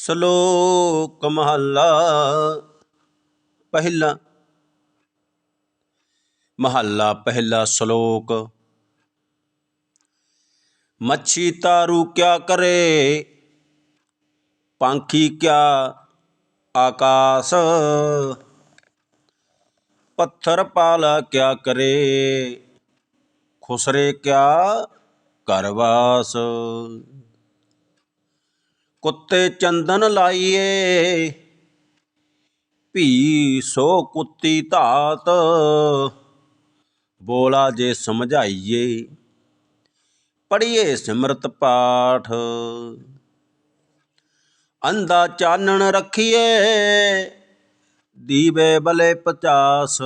ਸ਼ਲੋਕ ਮਹੱਲਾ ਪਹਿਲਾ ਮਹੱਲਾ ਪਹਿਲਾ ਸ਼ਲੋਕ ਮੱਛੀ ਤਾਰੂ ਕਿਆ ਕਰੇ ਪੰਖੀ ਕਿਆ ਆਕਾਸ ਪੱਥਰ ਪਾਲਾ ਕਿਆ ਕਰੇ ਖੁਸਰੇ ਕਿਆ ਕਰਵਾਸ ਕੁੱਤੇ ਚੰਦਨ ਲਾਈਏ, ਭੀ ਸੋ ਕੁੱਤੀ ਧਾਤ, ਬੋਲਾ ਜੇ ਸਮਝਾਈਏ ਪੜੀਏ ਸਿਮਰਤ ਪਾਠ। ਅੰਦਾ ਚਾਨਣ ਰੱਖੀਏ, ਦੀਵੇ ਬਲੇ ਪਚਾਸ,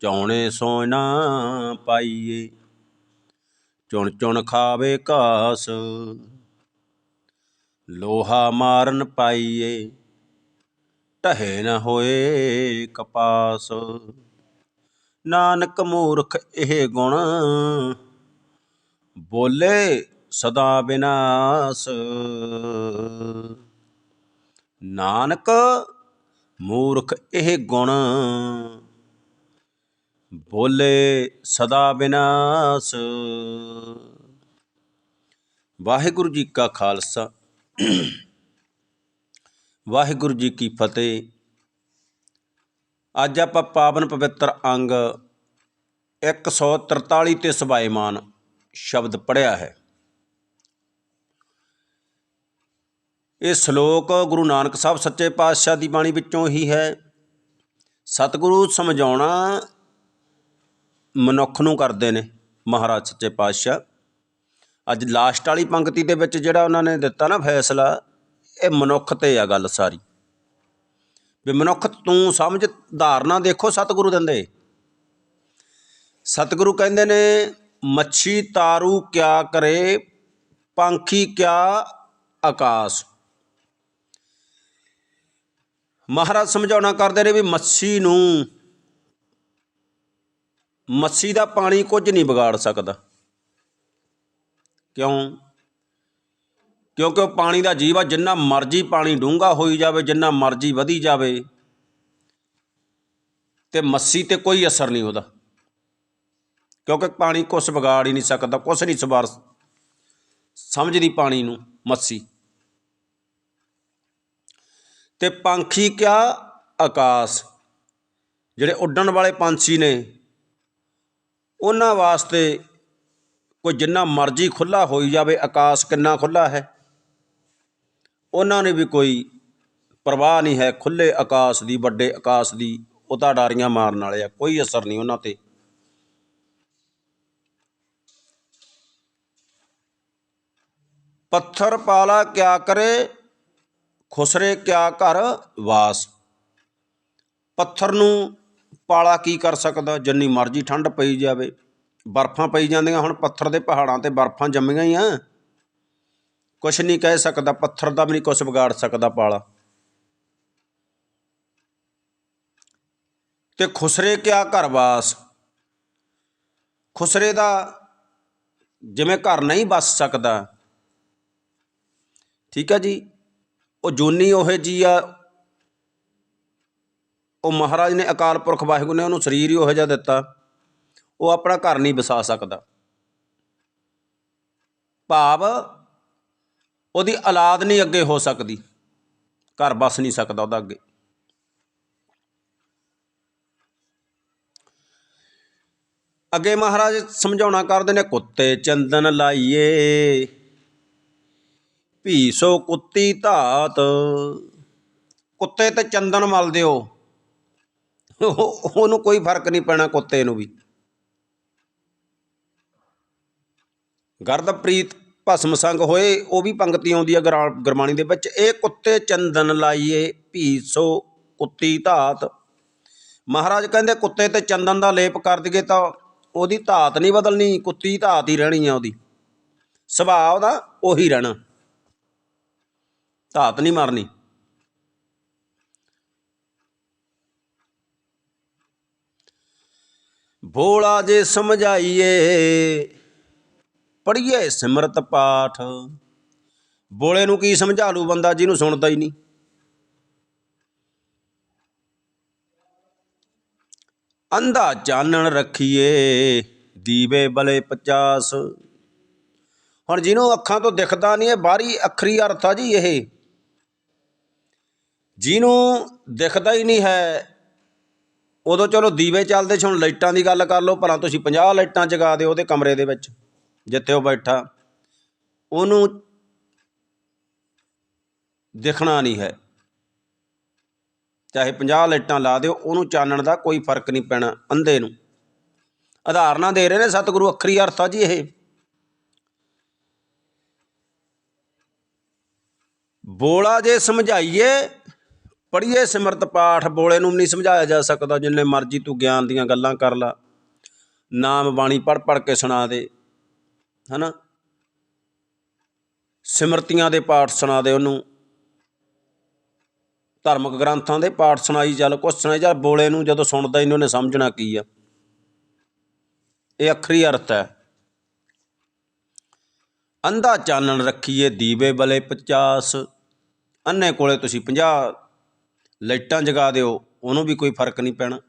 ਚੌਣੇ ਸੋਨਾ ਪਾਈਏ, ਚੁਣ ਚੁਣ ਖਾਵੇ ਘਾਸ। ਲੋਹਾ ਮਾਰਨ ਪਾਈਏ, ਢਹੇ ਨ ਹੋਏ ਕਪਾਸ। ਨਾਨਕ ਮੂਰਖ ਇਹ ਗੁਣ ਬੋਲੇ ਸਦਾ ਬਿਨਾਸ। ਨਾਨਕ ਮੂਰਖ ਇਹ ਗੁਣ ਬੋਲੇ ਸਦਾ ਬਿਨਾਸ। ਵਾਹਿਗੁਰੂ ਜੀ ਕਾ ਖਾਲਸਾ ਵਾਹਿਗੁਰੂ ਜੀ ਕੀ ਫਤਿਹ। ਅੱਜ ਆਪਾਂ ਪਾਵਨ ਪਵਿੱਤਰ ਅੰਗ 143 ਤੇ ਸਬਾਇਮਾਨ ਸ਼ਬਦ ਪੜਿਆ ਹੈ। ਇਹ ਸ਼ਲੋਕ ਗੁਰੂ ਨਾਨਕ ਸਾਹਿਬ ਸੱਚੇ ਪਾਤਸ਼ਾਹ ਦੀ ਬਾਣੀ ਵਿੱਚੋਂ ਹੀ ਹੈ। ਸਤਿਗੁਰੂ ਸਮਝਾਉਣਾ ਮਨੁੱਖ ਨੂੰ ਕਰਦੇ ਨੇ ਮਹਾਰਾਜ ਸੱਚੇ ਪਾਤਸ਼ਾਹ। ਅੱਜ ਲਾਸਟ ਵਾਲੀ ਪੰਕਤੀ ਦੇ ਵਿੱਚ ਜਿਹੜਾ ਉਹਨਾਂ ਨੇ ਦਿੱਤਾ ਨਾ ਫੈਸਲਾ, ਇਹ ਮਨੁੱਖ ਤੇ ਆ ਗੱਲ ਸਾਰੀ। ਵੀ ਮਨੁੱਖ ਤੂੰ ਸਮਝ ਧਾਰਨਾ ਦੇਖੋ ਸਤਿਗੁਰੂ ਦਿੰਦੇ। ਸਤਿਗੁਰੂ ਕਹਿੰਦੇ ਨੇ, ਮੱਛੀ ਤਾਰੂ ਕਿਆ ਕਰੇ, ਪੰਖੀ ਕਿਆ ਆਕਾਸ਼। ਮਹਾਰਾਜ ਸਮਝਾਉਣਾ ਕਰਦੇ ਨੇ ਵੀ ਮੱਛੀ ਨੂੰ, ਮੱਛੀ ਦਾ ਪਾਣੀ ਕੁਝ ਨਹੀਂ ਵਿਗਾੜ ਸਕਦਾ। ਕਿਉਂ? ਕਿਉਂਕਿ ਉਹ ਪਾਣੀ ਦਾ ਜੀਵ ਆ, ਜਿੰਨਾ ਮਰਜ਼ੀ ਪਾਣੀ ਡੂੰਘਾ ਹੋਈ ਜਾਵੇ, ਜਿੰਨਾ ਮਰਜ਼ੀ ਵਧੀ ਜਾਵੇ, ਤੇ ਮੱਸੀ ਤੇ ਕੋਈ ਅਸਰ ਨਹੀਂ ਉਹਦਾ। ਕਿਉਂਕਿ ਪਾਣੀ ਕੁਛ ਵਿਗਾੜ ਹੀ ਨਹੀਂ ਸਕਦਾ, ਕੁਛ ਨਹੀਂ ਸਵਾਰ ਸਮਝਦੀ ਪਾਣੀ ਨੂੰ, ਮੱਸੀ। ਤੇ ਪੰਖੀ ਕਿਆ ਆਕਾਸ਼? ਜਿਹੜੇ ਉੱਡਣ ਵਾਲੇ ਪੰਛੀ ਨੇ, ਉਹਨਾਂ ਵਾਸਤੇ ਕੋਈ ਜਿੰਨਾ ਮਰਜ਼ੀ ਖੁੱਲਾ ਹੋਈ ਜਾਵੇ, ਆਕਾਸ਼ ਕਿੰਨਾ ਖੁੱਲਾ ਹੈ। ਉਹਨਾਂ ਨੇ ਵੀ ਕੋਈ ਪਰਵਾਹ ਨਹੀਂ ਹੈ ਖੁੱਲੇ ਆਕਾਸ਼ ਦੀ, ਵੱਡੇ ਆਕਾਸ਼ ਦੀ ਉਹ ਤਾਂ ਡਾਰੀਆਂ ਮਾਰਨ ਵਾਲੇ ਆ, ਕੋਈ ਅਸਰ ਨਹੀਂ ਉਹਨਾਂ ਤੇ। ਪੱਥਰ ਪਾਲਾ ਕਿਆ ਕਰੇ, ਖੁਸਰੇ ਕਿਆ ਘਰ ਵਾਸ। ਪੱਥਰ ਨੂੰ ਪਾਲਾ ਕੀ ਕਰ ਸਕਦਾ, ਜਿੰਨੀ ਮਰਜ਼ੀ ਠੰਡ ਪਈ ਜਾਵੇ। ਬਰਫਾਂ ਪਈ ਜਾਂਦੀਆਂ, ਹੁਣ ਪੱਥਰ ਦੇ ਪਹਾੜਾਂ ਤੇ ਬਰਫਾਂ ਜੰਮੀਆਂ ਹੀ ਆ। ਕੁਛ ਨਹੀਂ ਕਹਿ ਸਕਦਾ, ਪੱਥਰ ਦਾ ਵੀ ਨਹੀਂ ਕੁਛ ਵਿਗਾੜ ਸਕਦਾ ਪਾਲਾ। ਤੇ ਖੁਸਰੇ ਕਿਆ ਘਰ ਵਾਸ ਖੁਸਰੇ ਦਾ ਜਿਵੇਂ ਘਰ ਨਹੀਂ ਬਸ ਸਕਦਾ। ਠੀਕ ਹੈ ਜੀ, ਉਹ ਜੂਨੀ ਉਹ ਜੀ ਆ। ਉਹ ਮਹਾਰਾਜ ਨੇ ਅਕਾਲ ਪੁਰਖ ਵਾਹਿਗੁਰੂ ਨੇ ਉਹਨੂੰ ਸਰੀਰ ਹੀ ਉਹ ਜਿਹਾ ਦਿੱਤਾ। ਉਹ ਆਪਣਾ ਘਰ ਨਹੀਂ ਵਸਾ ਸਕਦਾ। ਭਾਵ ਉਹਦੀ ਔਲਾਦ ਨਹੀਂ ਅੱਗੇ ਹੋ ਸਕਦੀ। ਘਰ ਬਸ ਨਹੀਂ ਸਕਦਾ ਉਹਦਾ ਅੱਗੇ। ਅੱਗੇ ਮਹਾਰਾਜ ਸਮਝਾਉਣਾ ਕਰਦੇ ਨੇ, ਕੁੱਤੇ ਚੰਦਨ ਲਾਈਏ, ਭੀਸੋ ਕੁੱਤੀ ਧਾਤ। ਕੁੱਤੇ ਤੇ ਚੰਦਨ ਮਲ ਦਿਓ ਉਹਨੂੰ ਕੋਈ ਫ਼ਰਕ ਨਹੀਂ ਪੈਣਾ ਕੁੱਤੇ ਨੂੰ ਵੀ। ਗਰਦਪ੍ਰੀਤ ਭਸਮ ਸੰਗ ਹੋਏ, ਉਹ ਵੀ ਪੰਕਤੀ ਆਉਂਦੀ ਹੈ ਗੁਰਬਾਣੀ ਦੇ ਵਿੱਚ। ਇਹ ਕੁੱਤੇ ਚੰਦਨ ਲਾਈਏ ਭੀਸੋ ਕੁੱਤੀ ਧਾਤ। ਮਹਾਰਾਜ ਕਹਿੰਦੇ, ਕੁੱਤੇ ਤੇ ਚੰਦਨ ਦਾ ਲੇਪ ਕਰ ਦਈਏ ਤਾਂ ਉਹਦੀ ਧਾਤ ਨਹੀਂ ਬਦਲਣੀ, ਕੁੱਤੀ ਧਾਤ ਹੀ ਰਹਿਣੀ ਆ ਉਹਦੀ। ਸੁਭਾਅ ਉਹਦਾ ਉਹੀ ਰਹਿਣਾ। ਧਾਤ ਨਹੀਂ ਮਾਰਨੀ। ਭੋਲਾ ਜੇ ਸਮਝਾਈਏ ਪੜ੍ਹੀਏ ਸਿਮਰਤ ਪਾਠ। ਬੋਲੇ ਨੂੰ ਕੀ ਸਮਝਾ ਲੂ ਬੰਦਾ ਜਿਹਨੂੰ ਸੁਣਦਾ ਹੀ ਨਹੀਂ? ਅੰਧਾ ਚਾਨਣ ਰੱਖੀਏ, ਦੀਵੇ ਬਲੇ 50 ਹੁਣ ਜਿਹਨੂੰ ਅੱਖਾਂ ਤੋਂ ਦਿਖਦਾ ਨਹੀਂ ਇਹ, ਬਾਹਰੀ ਅੱਖਰੀ ਅਰਥ ਆ ਜੀ ਇਹ। ਜਿਹਨੂੰ ਦਿਖਦਾ ਹੀ ਨਹੀਂ ਹੈ, ਉਦੋਂ ਚਲੋ ਦੀਵੇ ਚੱਲਦੇ ਸੀ, ਹੁਣ ਲਾਈਟਾਂ ਦੀ ਗੱਲ ਕਰ ਲਓ, ਭਲਾ ਤੁਸੀਂ 50 ਲਾਈਟਾਂ ਜਗਾ ਦਿਓ ਉਹਦੇ ਕਮਰੇ ਦੇ ਵਿੱਚ। ਜਿੱਥੇ ਉਹ ਬੈਠਾ, ਉਹਨੂੰ ਦਿਖਣਾ ਨਹੀਂ ਹੈ। ਚਾਹੇ 50 ਲਾਈਟਾਂ ਲਾ ਦਿਓ, ਉਹਨੂੰ ਚਾਨਣ ਦਾ ਕੋਈ ਫ਼ਰਕ ਨਹੀਂ ਪੈਣਾ ਅੰਧੇ ਨੂੰ। ਉਦਾਹਰਨਾਂ ਦੇ ਰਹੇ ਨੇ ਸਤਿਗੁਰੂ ਅੱਖਰੀ ਅਰਥ ਆ ਜੀ ਇਹ। ਬੋਲਾ ਜੇ ਸਮਝਾਈਏ, ਪੜ੍ਹੀਏ ਸਿਮਰਤ ਪਾਠ, ਬੋਲੇ ਨੂੰ ਨਹੀਂ ਸਮਝਾਇਆ ਜਾ ਸਕਦਾ, ਜਿੰਨੇ ਮਰਜ਼ੀ ਤੂੰ ਗਿਆਨ ਦੀਆਂ ਗੱਲਾਂ ਕਰ ਲਾ। ਨਾਮ ਬਾਣੀ ਪੜ ਪੜ ਕੇ ਸੁਣਾ ਦੇ। ਹਨਾ? ਸਿਮਰਤੀਆਂ ਦੇ ਪਾਠ ਸੁਣਾ ਦੇ ਉਹਨੂੰ। ਧਾਰਮਿਕ ਗ੍ਰੰਥਾਂ ਦੇ ਪਾਠ ਸੁਣਾਈ, ਚੱਲ ਕੁਛ ਸੁਣਾਈ, ਚੱਲ ਬੋਲੇ ਨੂੰ ਜਦੋਂ ਸੁਣਦਾ ਹੀ ਨਹੀਂ, ਉਹਨੇ ਸਮਝਣਾ ਕੀ ਆ? ਇਹ ਅੱਖਰੀ ਅਰਥ ਹੈ। ਅੰਧਾ ਚਾਨਣ ਰੱਖੀਏ ਦੀਵੇ ਬਲੇ 50 ਅੰਨੇ ਕੋਲੇ ਤੁਸੀਂ 50 ਲਾਈਟਾਂ ਜਗਾ ਦਿਓ, ਉਹਨੂੰ ਵੀ ਕੋਈ ਫ਼ਰਕ ਨਹੀਂ ਪੈਣਾ।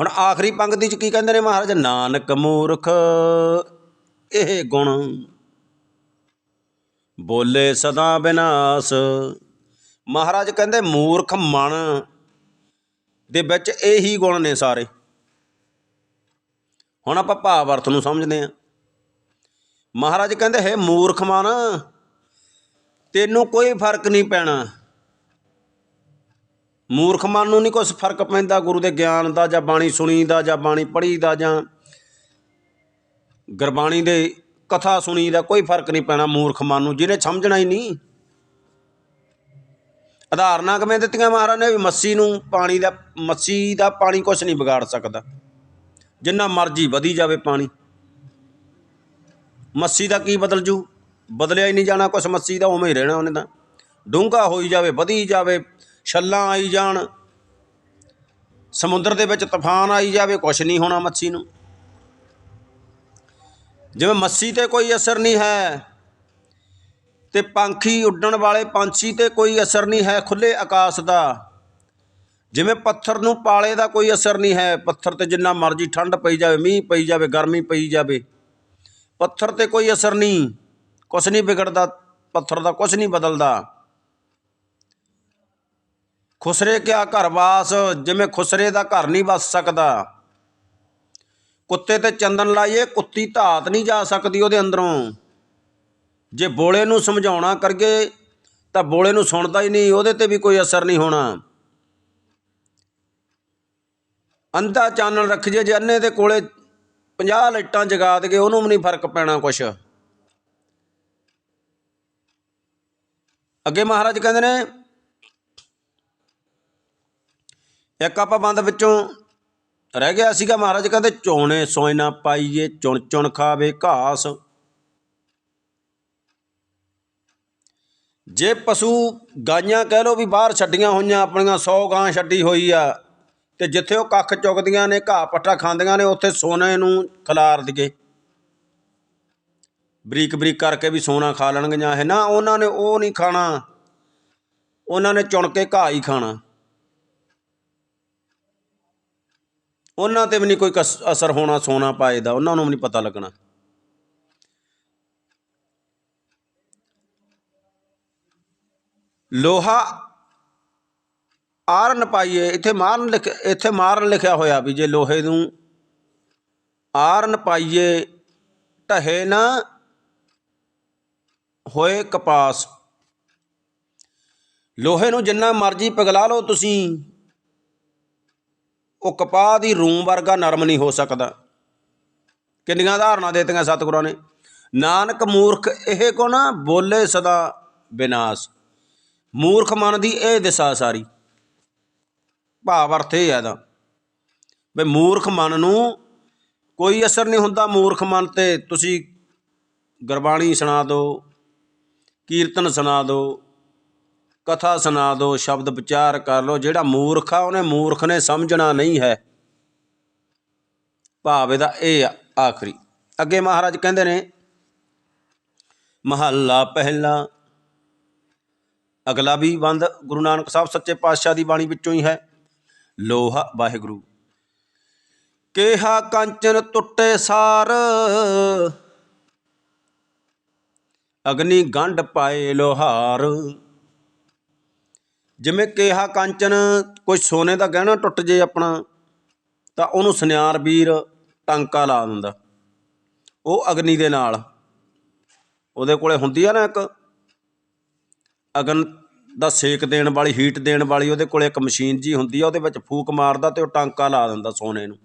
ਹੁਣ ਆਖਰੀ ਪੰਕਤੀ ਚ ਕੀ ਕਹਿੰਦੇ ਨੇ ਮਹਾਰਾਜ? ਨਾਨਕ ਮੂਰਖ, ਇਹ ਗੁਣ। ਬੋਲੇ ਸਦਾ ਬਿਨਾਸ਼। ਮਹਾਰਾਜ ਕਹਿੰਦੇ ਮੂਰਖ ਮਨ ਦੇ ਵਿੱਚ ਇਹੀ ਗੁਣ ਨੇ ਸਾਰੇ। ਹੁਣ ਆਪਾਂ ਭਾਵ ਅਰਥ ਨੂੰ ਸਮਝਦੇ ਹਾਂ। ਮਹਾਰਾਜ ਕਹਿੰਦੇ, ਹੈ ਮੂਰਖ ਮਨ, ਤੈਨੂੰ ਕੋਈ ਫ਼ਰਕ ਨਹੀਂ ਪੈਣਾ। ਮੂਰਖ ਮਨ ਨੂੰ ਨਹੀਂ ਕੁਛ ਫ਼ਰਕ ਪੈਂਦਾ, ਗੁਰੂ ਦੇ ਗਿਆਨ ਦਾ ਜਾਂ ਬਾਣੀ ਸੁਣੀ ਦਾ ਜਾਂ ਬਾਣੀ ਪੜ੍ਹੀ ਦਾ ਜਾਂ ਗੁਰਬਾਣੀ ਦੇ ਕਥਾ ਸੁਣੀ ਦਾ ਕੋਈ ਫ਼ਰਕ ਨਹੀਂ ਪੈਣਾ ਮੂਰਖ ਮਨ ਨੂੰ, ਜਿਹਨੇ ਸਮਝਣਾ ਹੀ ਨਹੀਂ। ਉਦਾਹਰਨਾਂ ਕਿਵੇਂ ਦਿੱਤੀਆਂ ਮਹਾਰਾਜ ਨੇ ਵੀ ਮੱਸੀ ਨੂੰ ਪਾਣੀ ਦਾ, ਮੱਸੀ ਦਾ ਪਾਣੀ ਕੁਛ ਨਹੀਂ ਵਿਗਾੜ ਸਕਦਾ। ਜਿੰਨਾ ਮਰਜ਼ੀ ਵਧੀ ਜਾਵੇ ਪਾਣੀ। ਮੱਸੀ ਦਾ ਕੀ ਬਦਲ ਜੂ? ਬਦਲਿਆ ਹੀ ਨਹੀਂ ਜਾਣਾ ਕੁਛ ਮੱਸੀ ਦਾ, ਉਵੇਂ ਹੀ ਰਹਿਣਾ ਉਹਨੇ ਤਾਂ। ਡੂੰਘਾ ਹੋਈ ਜਾਵੇ, ਵਧੀ ਜਾਵੇ ਛੱਲਾਂ ਆਈ ਜਾਣ। ਸਮੁੰਦਰ ਦੇ ਵਿੱਚ ਤੂਫਾਨ ਆਈ ਜਾਵੇ, ਕੁਛ ਨਹੀਂ ਹੋਣਾ ਮੱਛੀ ਨੂੰ। ਜਿਵੇਂ ਮੱਛੀ ਤੇ ਕੋਈ ਅਸਰ ਨਹੀਂ ਹੈ, ਤੇ ਪੰਖੀ ਉੱਡਣ ਵਾਲੇ ਪੰਛੀ ਤੇ ਕੋਈ ਅਸਰ ਨਹੀਂ ਹੈ ਖੁੱਲੇ ਆਕਾਸ਼ ਦਾ। ਜਿਵੇਂ ਪੱਥਰ ਨੂੰ ਪਾਲੇ ਦਾ ਕੋਈ ਅਸਰ ਨਹੀਂ ਹੈ, ਪੱਥਰ ਤੇ ਜਿੰਨਾ ਮਰਜ਼ੀ ਠੰਡ ਪਈ ਜਾਵੇ, ਮੀਂਹ ਪਈ ਜਾਵੇ, ਗਰਮੀ ਪਈ ਜਾਵੇ, ਪੱਥਰ ਤੇ ਕੋਈ ਅਸਰ ਨਹੀਂ। ਕੁਛ ਨਹੀਂ ਵਿਗੜਦਾ, ਪੱਥਰ ਦਾ ਕੁਛ ਨਹੀਂ ਬਦਲਦਾ। ਖੁਸਰੇ ਕਿਆ ਘਰ ਵਾਸ, ਜਿਵੇਂ ਖੁਸਰੇ ਦਾ ਘਰ ਨਹੀਂ ਵਸ ਸਕਦਾ। ਕੁੱਤੇ ਤੇ ਚੰਦਨ ਲਾਈਏ, ਕੁੱਤੀ ਧਾਤ ਨਹੀਂ ਜਾ ਸਕਦੀ ਉਹਦੇ ਅੰਦਰੋਂ। ਜੇ ਬੋਲੇ ਨੂੰ ਸਮਝਾਉਣਾ ਕਰਗੇ, ਤਾਂ ਬੋਲੇ ਨੂੰ ਸੁਣਦਾ ਹੀ ਨਹੀਂ, ਉਹਦੇ ਤੇ ਵੀ ਕੋਈ ਅਸਰ ਨਹੀਂ ਹੋਣਾ। ਅੰਧਾ ਚਾਨਣ ਰੱਖ ਜੇ ਜੇ ਅੰਨੇ ਦੇ ਕੋਲੇ 50 ਲਾਈਟਾਂ ਜਗਾ ਦਗੇ, ਉਹਨੂੰ ਵੀ ਨਹੀਂ ਫ਼ਰਕ ਪੈਣਾ ਕੁਛ। ਅੱਗੇ ਮਹਾਰਾਜ ਕਹਿੰਦੇ ਨੇ ਇੱਕ ਆਪਾਂ ਬੰਦ ਵਿੱਚੋਂ ਰਹਿ ਗਿਆ ਸੀਗਾ ਮਹਾਰਾਜ, ਕਹਿੰਦੇ ਚੋਣੇ ਸੋਏ ਨਾ ਪਾਈਏ, ਚੁਣ ਚੁਣ ਖਾਵੇ ਘਾਸ। ਜੇ ਪਸ਼ੂ ਗਾਈਆਂ ਕਹਿ ਲੋ ਵੀ ਬਾਹਰ ਛੱਡੀਆਂ ਹੋਈਆਂ, ਆਪਣੀਆਂ 100 ਗਾਂ ਛੱਡੀ ਹੋਈ ਆ, ਤੇ ਜਿੱਥੇ ਉਹ ਕੱਖ ਚੁਗਦੀਆਂ ਨੇ, ਘਾਹ ਪੱਠਾ ਖਾਂਦੀਆਂ ਨੇ, ਉੱਥੇ ਸੋਨੇ ਨੂੰ ਖਿਲਾਰ ਦਈਏ। ਬਰੀਕ ਬਰੀਕ ਕਰਕੇ ਵੀ ਸੋਨਾ ਖਾ ਲੈਣਗੀਆਂ ਹੈ ਨਾ, ਉਹਨਾਂ ਨੇ ਉਹ ਨਹੀਂ ਖਾਣਾ, ਉਹਨਾਂ ਨੇ ਚੁਣ ਕੇ ਘਾਹ ਹੀ ਖਾਣਾ। ਉਹਨਾਂ ਤੇ ਵੀ ਨਹੀਂ ਕੋਈ ਕਸ- ਅਸਰ ਹੋਣਾ ਸੋਨਾ ਪਾਏ ਦਾ ਉਹਨਾਂ ਨੂੰ ਵੀ ਨਹੀਂ ਪਤਾ ਲੱਗਣਾ। ਲੋਹਾ ਆਰਨ ਪਾਈਏ, ਇੱਥੇ ਮਾਰਨ ਲਿਖ ਇੱਥੇ ਮਾਰਨ ਲਿਖਿਆ ਹੋਇਆ ਵੀ ਜੇ ਲੋਹੇ ਨੂੰ ਆਰਨ ਪਾਈਏ, ਢਹੇ ਨਾ ਹੋਏ ਕਪਾਸ। ਲੋਹੇ ਨੂੰ ਜਿੰਨਾ ਮਰਜ਼ੀ ਪਿਘਲਾ ਲਓ ਤੁਸੀਂ। ਉਹ ਕਪਾਹ ਦੀ ਰੂੰ ਵਰਗਾ ਨਰਮ ਨਹੀਂ ਹੋ ਸਕਦਾ। ਕਿੰਨੀਆਂ ਉਦਾਹਰਨਾਂ ਦੇ ਦਿੱਤੀਆਂ ਸਤਿਗੁਰਾਂ ਨੇ। ਨਾਨਕ ਮੂਰਖ, ਇਹ ਕੋ ਨਾ ਬੋਲੇ ਸਦਾ ਵਿਨਾਸ ਮੂਰਖ ਮਨ ਦੀ ਇਹ ਦਿਸ਼ਾ ਸਾਰੀ। ਭਾਵ ਅਰਥ ਇਹ ਹੈ ਇਹਦਾ ਵੀ ਮੂਰਖ ਮਨ ਨੂੰ ਕੋਈ ਅਸਰ ਨਹੀਂ ਹੁੰਦਾ। ਮੂਰਖ ਮਨ ਤੇ ਤੁਸੀਂ ਗੁਰਬਾਣੀ ਸੁਣਾ ਦਿਓ, ਕੀਰਤਨ ਸੁਣਾ ਦਿਓ ਕਥਾ ਸੁਣਾ ਦਿਓ ਸ਼ਬਦ ਵਿਚਾਰ ਕਰ ਲਓ। ਜਿਹੜਾ ਮੂਰਖ ਆ, ਉਹਨੇ ਮੂਰਖ ਨੇ ਸਮਝਣਾ ਨਹੀਂ ਹੈ। ਭਾਵ ਇਹਦਾ ਇਹ ਆਖਰੀ। ਅੱਗੇ ਮਹਾਰਾਜ ਕਹਿੰਦੇ ਨੇ, ਮਹੱਲਾ ਪਹਿਲਾ, ਅਗਲਾ ਵੀ ਬੰਦ। ਗੁਰੂ ਨਾਨਕ ਸਾਹਿਬ ਸੱਚੇ ਪਾਤਸ਼ਾਹ ਦੀ ਬਾਣੀ ਵਿੱਚੋਂ ਹੀ ਹੈ, ਲੋਹਾ ਵਾਹਿਗੁਰੂ। ਕੇਹਾ ਕੰਚਨ ਟੁੱਟੇ ਸਾਰ, ਅਗਨੀ ਗੰਢ ਪਾਏ ਲੋਹਾਰ। ਜਿਵੇਂ ਕਿਹਾ ਕੰਚਨ, ਕੋਈ ਸੋਨੇ ਦਾ ਗਹਿਣਾ ਟੁੱਟ ਜੇ ਆਪਣਾ, ਤਾਂ ਉਹਨੂੰ ਸੁਨਿਆਰ ਵੀਰ ਟਾਂਕਾ ਲਾ ਦਿੰਦਾ। ਉਹ ਅਗਨੀ ਦੇ ਨਾਲ। ਉਹਦੇ ਕੋਲੇ ਹੁੰਦੀ ਆ ਨਾ ਇੱਕ ਅਗਨ ਦਾ ਸੇਕ ਦੇਣ ਵਾਲੀ, ਹੀਟ ਦੇਣ ਵਾਲੀ, ਉਹਦੇ ਕੋਲੇ ਇੱਕ ਮਸ਼ੀਨ ਜੀ ਹੁੰਦੀ ਆ, ਉਹਦੇ ਵਿੱਚ ਫੂਕ ਮਾਰਦਾ ਤੇ ਉਹ ਟਾਂਕਾ ਲਾ ਦਿੰਦਾ ਸੋਨੇ ਨੂੰ।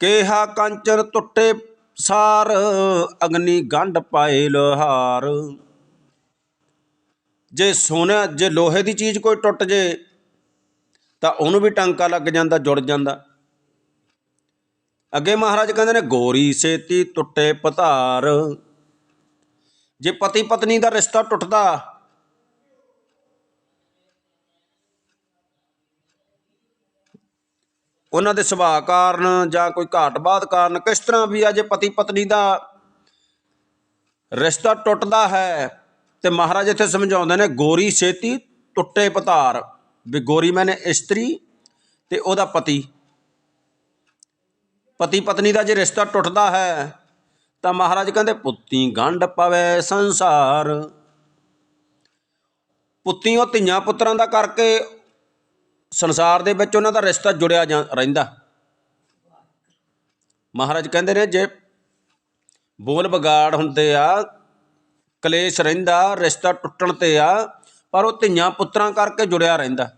ਕੇਹਾ ਕੰਚਨ, ਟੁੱਟੇ ਸਾਰ ਅਗਨੀ ਗੰਢ ਪਾਏ ਲੋਹਾਰ। ਜੇ ਸੋਨਾ, ਜੇ ਲੋਹੇ ਦੀ ਚੀਜ਼ ਕੋਈ ਟੁੱਟ ਜੇ, ਤਾਂ ਉਹਨੂੰ ਵੀ ਟਾਂਕਾ ਲੱਗ ਜਾਂਦਾ, ਜੁੜ ਜਾਂਦਾ। ਅੱਗੇ ਮਹਾਰਾਜ ਕਹਿੰਦੇ ਨੇ, ਗੋਰੀ ਸੇਤੀ ਟੁੱਟੇ ਪਤਾਰ ਜੇ ਪਤੀ ਪਤਨੀ ਦਾ ਰਿਸ਼ਤਾ ਟੁੱਟਦਾ ਉਹਨਾਂ ਦੇ ਸੁਭਾਅ ਕਾਰਨ ਜਾਂ ਕੋਈ ਘਾਟ ਬਾਤ ਕਾਰਨ ਕਿਸ ਤਰ੍ਹਾਂ ਵੀ ਅਜੇ ਪਤੀ ਪਤਨੀ ਦਾ ਰਿਸ਼ਤਾ ਟੁੱਟਦਾ ਹੈ ਤੇ ਮਹਾਰਾਜ ਇੱਥੇ ਸਮਝਾਉਂਦੇ ਨੇ, ਗੋਰੀ ਛੇਤੀ ਟੁੱਟੇ ਪਤਾਰ, ਵੀ ਗੋਰੀ ਮੈਨੇ ਇਸਤਰੀ ਤੇ ਉਹਦਾ ਪਤੀ। ਪਤੀ ਪਤਨੀ ਦਾ ਜੇ ਰਿਸ਼ਤਾ ਟੁੱਟਦਾ ਹੈ ਤਾਂ ਮਹਾਰਾਜ ਕਹਿੰਦੇ, ਪੁੱਤੀ ਗੰਢ ਪਵੇ ਸੰਸਾਰ। ਪੁੱਤੀ ਉਹ ਧੀਆਂ ਪੁੱਤਰਾਂ ਦਾ ਕਰਕੇ ਸੰਸਾਰ ਦੇ ਵਿੱਚ ਉਹਨਾਂ ਦਾ ਰਿਸ਼ਤਾ ਜੁੜਿਆ ਜਾਂ ਰਹਿੰਦਾ। ਮਹਾਰਾਜ ਕਹਿੰਦੇ ਨੇ, ਜੇ ਬੋਲ ਵਿਗਾੜ ਹੁੰਦੇ ਆ, ਕਲੇਸ਼ ਰਹਿੰਦਾ, ਰਿਸ਼ਤਾ ਟੁੱਟਣ ਤੇ ਆ, ਪਰ ਉਹ ਧੀਆਂ ਪੁੱਤਰਾਂ ਕਰਕੇ ਜੁੜਿਆ ਰਹਿੰਦਾ।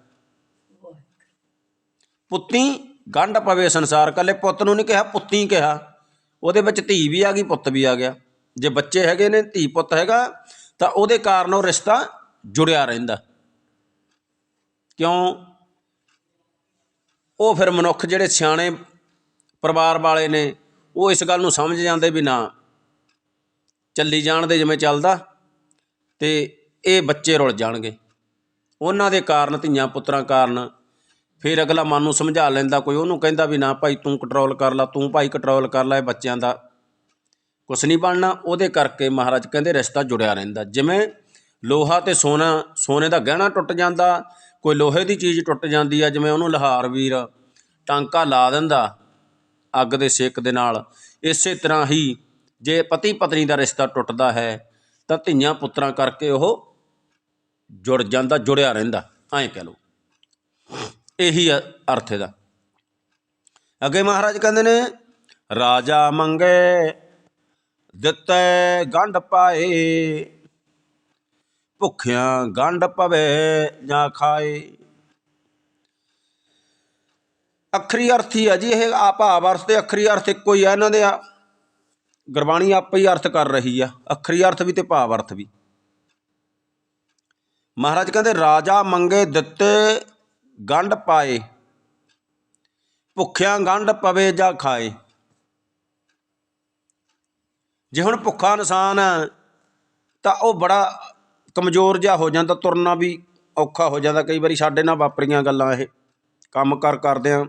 ਪੁੱਤੀ ਗੰਢ ਪਵੇ ਸੰਸਾਰ ਕੱਲੇ ਪੁੱਤ ਨੂੰ ਨਹੀਂ ਕਿਹਾ, ਪੁੱਤੀ ਕਿਹਾ। ਉਹਦੇ ਵਿੱਚ ਧੀ ਵੀ ਆ ਗਈ, ਪੁੱਤ ਵੀ ਆ ਗਿਆ। ਜੇ ਬੱਚੇ ਹੈਗੇ ਨੇ, ਧੀ ਪੁੱਤ ਹੈਗਾ, ਤਾਂ ਉਹਦੇ ਕਾਰਨ ਉਹ ਰਿਸ਼ਤਾ ਜੁੜਿਆ ਰਹਿੰਦਾ। ਕਿਉਂ? ਉਹ ਫਿਰ ਮਨੁੱਖ ਜਿਹੜੇ ਸਿਆਣੇ ਪਰਿਵਾਰ ਵਾਲੇ ਨੇ, ਉਹ ਇਸ ਗੱਲ ਨੂੰ ਸਮਝ ਜਾਂਦੇ ਵੀ ਨਾ, ਚੱਲੀ ਜਾਣ ਦੇ ਜਿਵੇਂ ਚੱਲਦਾ ਤੇ ਇਹ ਬੱਚੇ ਰੁਲ ਜਾਣਗੇ। ਉਹਨਾਂ ਦੇ ਕਾਰਨ, ਧੀਆਂ ਪੁੱਤਰਾਂ ਕਾਰਨ ਫਿਰ ਅਗਲਾ ਮਨ ਨੂੰ ਸਮਝਾ ਲੈਂਦਾ ਕੋਈ, ਉਹਨੂੰ ਕਹਿੰਦਾ ਵੀ ਨਾ ਭਾਈ ਤੂੰ ਕੰਟਰੋਲ ਕਰ ਲੈ, ਤੂੰ ਭਾਈ ਕੰਟਰੋਲ ਕਰ ਲੈ ਇਹ ਬੱਚਿਆਂ ਦਾ। ਕੁਛ ਨਹੀਂ ਬਣਨਾ, ਉਹਦੇ ਕਰਕੇ ਮਹਾਰਾਜ ਕਹਿੰਦੇ ਰਿਸ਼ਤਾ ਜੁੜਿਆ ਰਹਿੰਦਾ। ਜਿਵੇਂ ਲੋਹਾ ਤੇ ਸੋਨਾ, ਸੋਨੇ ਦਾ ਗਹਿਣਾ ਟੁੱਟ ਜਾਂਦਾ ਕੋਈ ਲੋਹੇ ਦੀ ਚੀਜ਼ ਟੁੱਟ ਜਾਂਦੀ ਆ, ਜਿਵੇਂ ਉਹਨੂੰ ਲਹਾਰ ਵੀਰ ਟਾਂਕਾ ਲਾ ਦਿੰਦਾ ਅੱਗ ਦੇ ਸੇਕ ਦੇ ਨਾਲ, ਇਸੇ ਤਰ੍ਹਾਂ ਹੀ ਜੇ ਪਤੀ ਪਤਨੀ ਦਾ ਰਿਸ਼ਤਾ ਟੁੱਟਦਾ ਹੈ, ਤਾਂ ਧੀਆਂ ਪੁੱਤਰਾਂ ਕਰਕੇ ਉਹ ਜੁੜ ਜਾਂਦਾ, ਜੁੜਿਆ ਰਹਿੰਦਾ, ਐਂ ਕਹਿ ਲਓ। ਇਹੀ ਆ ਅਰਥ ਇਹਦਾ। ਅੱਗੇ ਮਹਾਰਾਜ ਕਹਿੰਦੇ ਨੇ, ਰਾਜਾ ਮੰਗੇ, ਦਿੱਤੇ ਗੰਢ ਪਾਏ। ਭੁੱਖਿਆਂ ਗੰਢ ਪਵੇ ਜਾਂ ਖਾਏ। ਅਖਰੀ ਅਰਥ ਹੀ ਹੈ ਜੀ, ਇਹ ਆ ਭਾਵ ਅਰਥ ਤੇ ਅਖਰੀ ਅਰਥ ਇੱਕੋ ਹੀ ਆ ਇਹਨਾਂ ਦੇ ਆ। ਗੁਰਬਾਣੀ ਆਪੇ ਹੀ ਅਰਥ ਕਰ ਰਹੀ ਆ, ਅਖਰੀ ਅਰਥ ਵੀ ਤੇ ਭਾਵ ਅਰਥ ਵੀ। ਮਹਾਰਾਜ ਕਹਿੰਦੇ, ਰਾਜਾ ਮੰਗੇ ਦਿੱਤੇ ਗੰਢ ਪਾਏ, ਭੁੱਖਿਆਂ ਗੰਢ ਪਵੇ ਜਾਂ ਖਾਏ। ਜੇ ਹੁਣ ਭੁੱਖਾ ਇਨਸਾਨ ਹੈ, ਤਾਂ ਉਹ ਬੜਾ ਕਮਜ਼ੋਰ ਜਿਹਾ ਹੋ ਜਾਂਦਾ, ਤੁਰਨਾ ਵੀ ਔਖਾ ਹੋ ਜਾਂਦਾ। ਕਈ ਵਾਰੀ ਸਾਡੇ ਨਾਲ ਵਾਪਰੀਆਂ ਗੱਲਾਂ ਇਹ। ਕੰਮ ਕਾਰ ਕਰਦਿਆਂ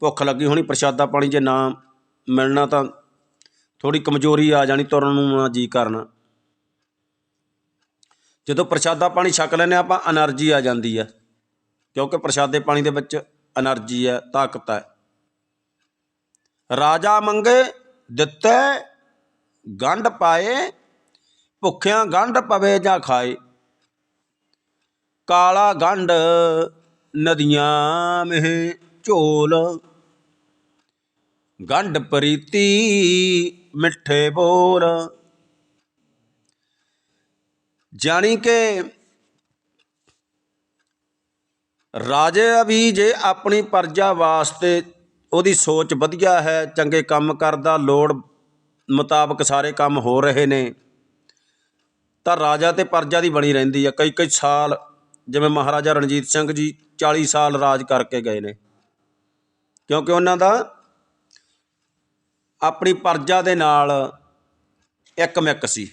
ਭੁੱਖ ਲੱਗੀ ਹੋਣੀ, ਪ੍ਰਸ਼ਾਦਾ ਪਾਣੀ ਜੇ ਨਾ ਮਿਲਣਾ ਤਾਂ ਥੋੜੀ ਕਮਜ਼ੋਰੀ ਆ ਜਾਣੀ ਤੁਰਨ ਨੂੰ ਨਾ ਜੀ ਕਰਨਾ। ਜਦੋਂ ਪ੍ਰਸ਼ਾਦਾ ਪਾਣੀ ਛਕ ਲੈਨੇ ਆਪਾਂ એનર્ਜੀ ਆ ਜਾਂਦੀ ਆ ਕਿਉਂਕਿ ਪ੍ਰਸ਼ਾਦੇ ਪਾਣੀ ਦੇ ਵਿੱਚ એનર્ਜੀ ਹੈ, ਤਾਕਤ ਹੈ। ਰਾਜਾ ਮੰਗੇ, ਦਿੱਤੇ, ਗੰਢ ਪਾਏ ਭੁੱਖਿਆਂ ਗੰਢ ਪਵੇ ਜਾਂ ਖਾਏ, ਕਾਲਾ ਗੰਢ ਨਦੀਆਂ ਮਹਿ ਝੋਲ। ਗੰਢ ਪ੍ਰੀਤੀ ਮਿੱਠੇ ਬੋਲ। ਜਾਣੀ ਕਿ ਰਾਜੇ ਵੀ ਜੇ ਆਪਣੀ ਪਰਜਾ ਵਾਸਤੇ ਉਹਦੀ ਸੋਚ ਵਧੀਆ ਹੈ, ਚੰਗੇ ਕੰਮ ਕਰਦਾ, ਲੋੜ ਮੁਤਾਬਕ ਸਾਰੇ ਕੰਮ ਹੋ ਰਹੇ ਨੇ। ਤਾਂ ਰਾਜਾ ਅਤੇ ਪਰਜਾ ਦੀ ਬਣੀ ਰਹਿੰਦੀ ਆ। ਕਈ ਕਈ ਸਾਲ ਜਿਵੇਂ ਮਹਾਰਾਜਾ ਰਣਜੀਤ ਸਿੰਘ ਜੀ ਚਾਲੀ ਸਾਲ ਰਾਜ ਕਰਕੇ ਗਏ ਨੇ। ਕਿਉਂਕਿ ਉਹਨਾਂ ਦਾ ਆਪਣੀ ਪਰਜਾ ਦੇ ਨਾਲ ਇੱਕ ਮਿੱਕ ਸੀ।